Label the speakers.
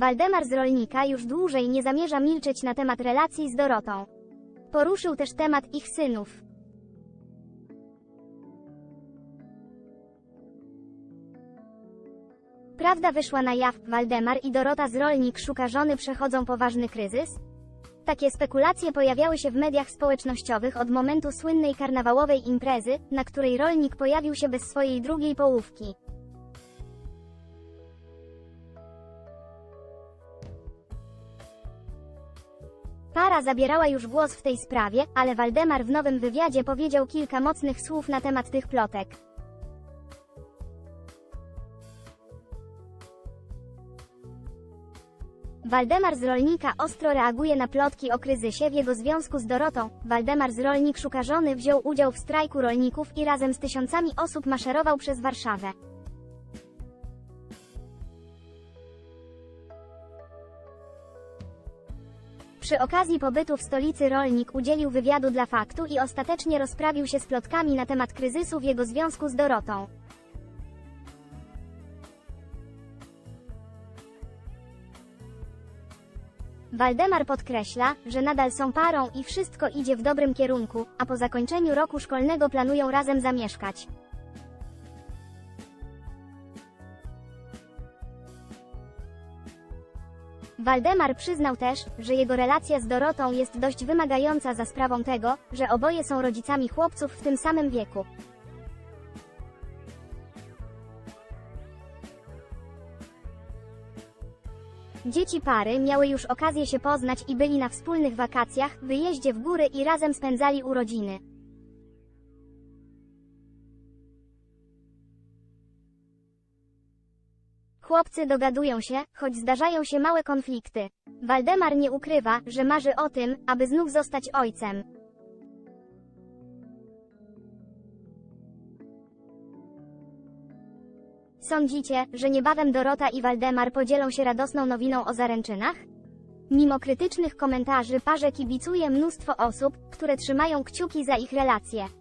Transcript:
Speaker 1: Waldemar z rolnika już dłużej nie zamierza milczeć na temat relacji z Dorotą. Poruszył też temat ich synów. Prawda wyszła na jaw, Waldemar i Dorota z rolnik szuka żony przechodzą poważny kryzys? Takie spekulacje pojawiały się w mediach społecznościowych od momentu słynnej karnawałowej imprezy, na której rolnik pojawił się bez swojej drugiej połówki. Para zabierała już głos w tej sprawie, ale Waldemar w nowym wywiadzie powiedział kilka mocnych słów na temat tych plotek. Waldemar z Rolnika ostro reaguje na plotki o kryzysie w jego związku z Dorotą. Waldemar z Rolnik szuka żony wziął udział w strajku rolników i razem z tysiącami osób maszerował przez Warszawę. Przy okazji pobytu w stolicy rolnik udzielił wywiadu dla faktu i ostatecznie rozprawił się z plotkami na temat kryzysu w jego związku z Dorotą. Waldemar podkreśla, że nadal są parą i wszystko idzie w dobrym kierunku, a po zakończeniu roku szkolnego planują razem zamieszkać. Waldemar przyznał też, że jego relacja z Dorotą jest dość wymagająca za sprawą tego, że oboje są rodzicami chłopców w tym samym wieku. Dzieci pary miały już okazję się poznać i byli na wspólnych wakacjach, wyjeździe w góry i razem spędzali urodziny. Chłopcy dogadują się, choć zdarzają się małe konflikty. Waldemar nie ukrywa, że marzy o tym, aby znów zostać ojcem. Sądzicie, że niebawem Dorota i Waldemar podzielą się radosną nowiną o zaręczynach? Mimo krytycznych komentarzy parze kibicuje mnóstwo osób, które trzymają kciuki za ich relacje.